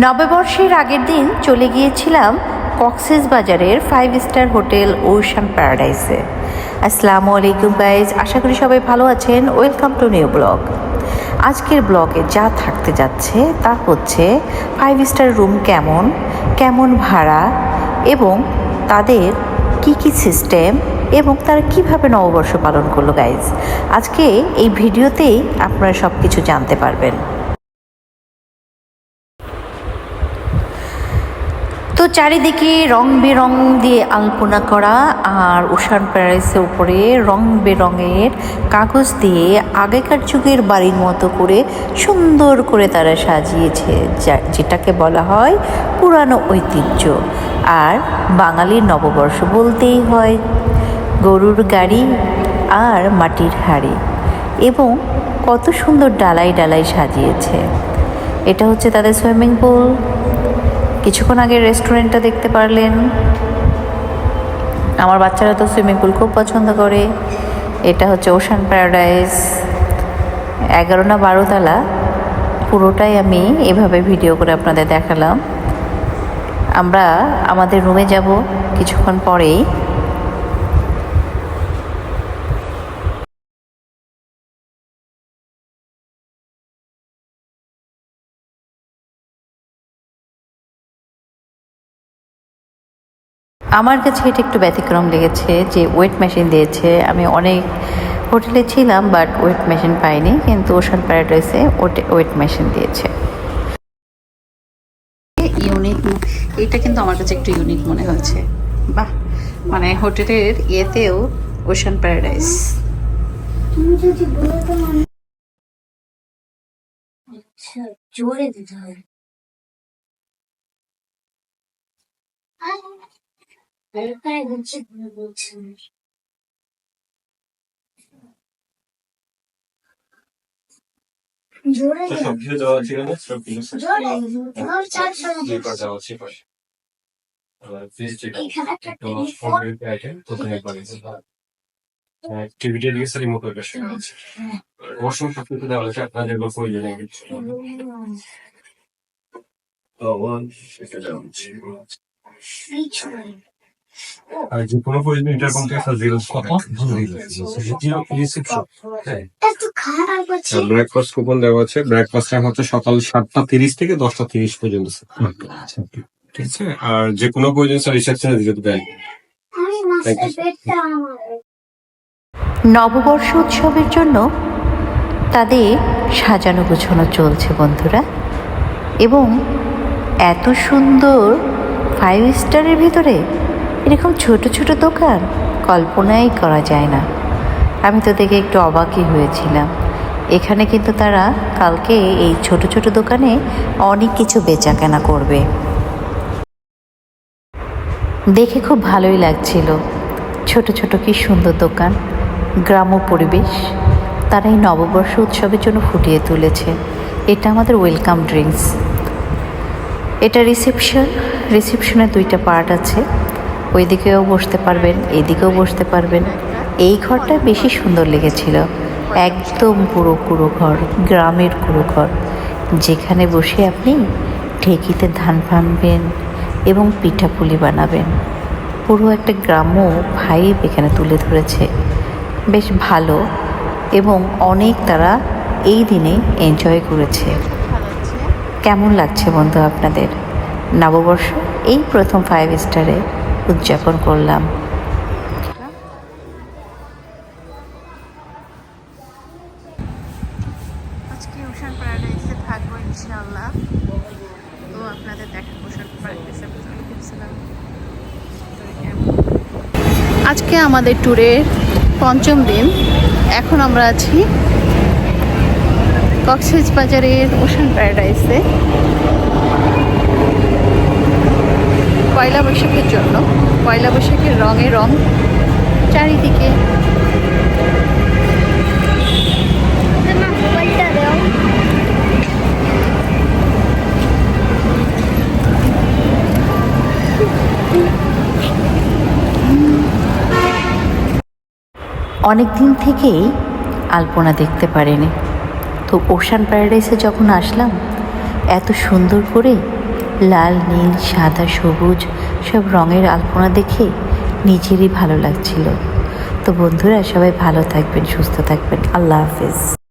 নববর্ষের আগের দিন চলে গিয়েছিলাম কক্সেস বাজারের ফাইভ স্টার হোটেল ওশান প্যারাডাইসে। আসসালামু আলাইকুম গাইজ আশা করি সবাই ভালো আছেন। ওয়েলকাম টু নিউ ব্লগ আজকের ব্লগে যা থাকতে যাচ্ছে তা হচ্ছে ফাইভ স্টার রুম কেমন কেমন ভাড়া, এবং তাদের কি কি সিস্টেম এবং তারা কীভাবে নববর্ষ পালন করল গাইজ আজকে এই ভিডিওতেই আপনারা সব কিছু জানতে পারবেন। তো চারিদিকে রং বেরং দিয়ে আলপনা করা আর ওশান প্যারাইসের উপরে রং বেরঙের কাগজ দিয়ে আগেকার যুগের বাড়ির মতো করে সুন্দর করে তারা সাজিয়েছে যেটাকে বলা হয় পুরানো ঐতিহ্য। আর বাঙালির নববর্ষ বলতেই হয়, গরুর গাড়ি আর মাটির হাড়ি। এবং কত সুন্দর ডালাই ডালাই সাজিয়েছে। এটা হচ্ছে তাদের সুইমিং পুল। কিছুক্ষণ আগে রেস্টুরেন্টটা দেখতে পারলেন। আমার বাচ্চারা তো সুইমিং পুল খুব পছন্দ করে। এটা হচ্ছে ওশান প্যারাডাইস এগারো না বারো তালা। পুরোটাই আমি এভাবে ভিডিও করে আপনাদের দেখালাম। আমরা আমাদের রুমে যাব কিছুক্ষণ পরেই। আমার কাছে এটা একটু ব্যতিক্রম লেগেছে যে ওয়েট মেশিন দিয়েছে। আমি অনেক হোটেলে ছিলাম বাট ওয়েট মেশিন পাইনি কিন্তু ওশান প্যারাডাইসে ওয়েট মেশিন দিয়েছে। ইউনিক এটা কিন্তু আমার কাছে একটু ইউনিক মনে হয়েছে। বাহ! মানে হোটেলের ইয়েতেও ওশান প্যারাডাইস তুমি যদি বলো তো মানে আচ্ছা জোরে দিতে হবে। হালকায় হচ্ছে বলছে জোরে তো সব কিছু দেওয়া ছিল না সব কিছু জোরে জোর চারশো স্লিপার দেওয়া ছিল ফ্রিজ চেক এখানে একটা তো টেলিফোন ফোন আইটেম তো তুমি একবার টিভিটা দিকে সারি এটা শেয়ার আছে ওয়াশরুম সব কিছু দেওয়া আছে আছে আর যে কোনো প্রয়োজন থেকে স্যার জিরো কত জিরো রিসেপশন এত খারাপ আছে ব্রেকফাস্ট কুপন দেওয়া আছে ব্রেকফাস্ট টাইম হচ্ছে সকাল সাতটা তিরিশ থেকে দশটা তিরিশ পর্যন্ত ঠিক আছে আর যে কোনো প্রয়োজন স্যার রিসেপশনে দিতে নববর্ষ উৎসবের জন্য তাদের সাজানো গোছানো চলছে বন্ধুরা এবং এত সুন্দর ফাইভ স্টারের ভিতরে এরকম ছোট ছোট দোকান? কল্পনাই করা যায় না। আমি তো দেখে একটু অবাকই হয়েছিলাম। এখানে কিন্তু তারা কালকে এই ছোট ছোট দোকানে অনেক কিছু বেচা কেনা করবে। দেখে খুব ভালোই লাগছিল। ছোট ছোট কি সুন্দর দোকান, গ্রাম্য পরিবেশ। তারা এই নববর্ষ উৎসবের জন্য ফুটিয়ে তুলেছে। এটা আমাদের ওয়েলকাম ড্রিঙ্কস। এটা রিসেপশন। রিসেপশনের দুইটা পার্ট আছে। ওইদিকেও বসতে পারবেন, এদিকেও বসতে পারবেন। এই ঘরটা বেশি সুন্দর লেগেছিল। একদম পুরো কুড়ো ঘর, গ্রামের কুড়ো ঘর। যেখানে বসে আপনি ঢেকিতে ধান ভানবেন এবং পিঠাপুলি বানাবেন। পুরো একটা গ্রাম্য ভাইব এখানে তুলে ধরেছে। বেশ ভালো এবং অনেক তারা এই দিনে এনজয় করেছে। কেমন লাগছে বন্ধু আপনাদের? নববর্ষ এই প্রথম ফাইভ স্টারে উদযাপন করলাম। আজকে ওশান প্যারাডাইসে থাকব ইনশাআল্লাহ। তো আপনাদের দেখা ওশান প্যারাডাইসে আজকে আমাদের ট্যুরের পঞ্চম দিন। এখন আমরা আছি কক্সেস বাজারের ওশান প্যারাডাইসে পয়লা বৈশাখের জন্য। পয়লা বৈশাখের রঙে রং চারিদিকে। অনেক দিন থেকেই আলপনা দেখতে পারেনি। তো ওশান প্যারাডাইসে যখন আসলাম, এত সুন্দর করে লাল, নীল, সাদা, সবুজ সব রঙের আলপনা দেখে নিজেরই ভালো লাগছিল। তো বন্ধুরা, সবাই ভালো থাকবেন, সুস্থ থাকবেন। আল্লাহ হাফেজ।